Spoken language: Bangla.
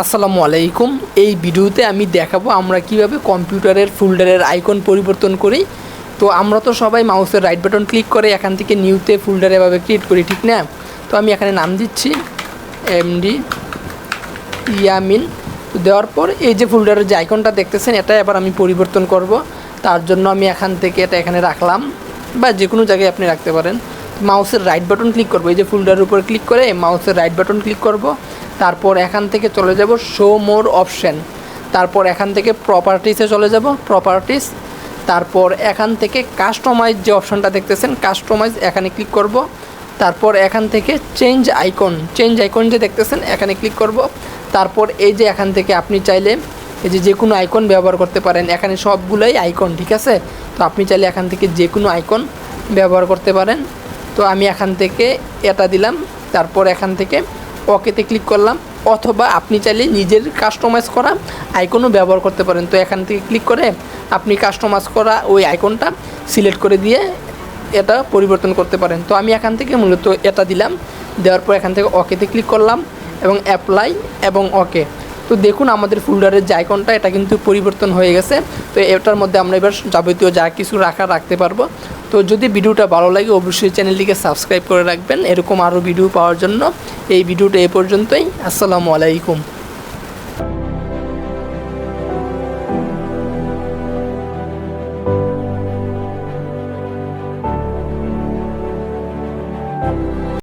আসসালামু আলাইকুম। এই ভিডিওতে আমি দেখাবো আমরা কীভাবে কম্পিউটারের ফোল্ডারের আইকন পরিবর্তন করি। তো আমরা তো সবাই মাউসের রাইট বাটন ক্লিক করে এখান থেকে নিউতে ফোল্ডার এভাবে ক্রিয়েট করি, ঠিক না? তো আমি এখানে নাম দিচ্ছি এমডি ইয়ামিন। দেওয়ার পর এই যে ফোল্ডারের যে আইকনটা দেখতেছেন, এটা এবার আমি পরিবর্তন করব। তার জন্য আমি এখান থেকে এটা এখানে রাখলাম বা যে কোনো জায়গায় আপনি রাখতে পারেন। মাউসের রাইট বাটন ক্লিক করব। এই যে ফোল্ডারের উপর ক্লিক করে মাউসের রাইট বাটন ক্লিক করব। তারপর এখান থেকে চলে যাব শো মোর অপশন তারপর এখান থেকে প্রপার্টিসে চলে যাব প্রপার্টিস তারপর এখান থেকে কাস্টমাইজ যে অপশনটা দেখতেছেন কাস্টমাইজ এখানে ক্লিক করব। তারপর এখান থেকে চেঞ্জ আইকন চেঞ্জ আইকন যে দেখতেছেন, এখানে ক্লিক করব। তারপর এই যে এখান থেকে আপনি চাইলে এই যে যে কোনো আইকন ব্যবহার করতে পারেন, এখানে সবগুলোই আইকন ঠিক আছে? তো আপনি চাইলে এখান থেকে যে কোনো আইকন ব্যবহার করতে পারেন। তো আমি এখান থেকে এটা দিলাম, তারপর এখান থেকে ওকেতে ক্লিক করলাম, অথবা আপনি চাইলে নিজের কাস্টমাইজ করা আইকনও ব্যবহার করতে পারেন। তো এখান থেকে ক্লিক করে আপনি কাস্টমাইজ করা ওই আইকনটা সিলেক্ট করে দিয়ে এটা পরিবর্তন করতে পারেন। তো আমি এখান থেকে মূলত এটা দিলাম, দেওয়ার পর এখান থেকে ওকেতে ক্লিক করলাম এবং অ্যাপ্লাই এবং ওকে তো দেখুন আমাদের ফোল্ডারের যে এটা কিন্তু পরিবর্তন হয়ে গেছে। তো এটার মধ্যে আমরা এবার যাবতীয় যা কিছু রাখা রাখতে পারব। তো যদি ভিডিওটা ভালো লাগে, অবশ্যই চ্যানেলটিকে সাবস্ক্রাইব করে রাখবেন। এরকম আরও ভিডিও পাওয়ার জন্য এই ভিডিওটা এ পর্যন্তই। আসসালামু আলাইকুম।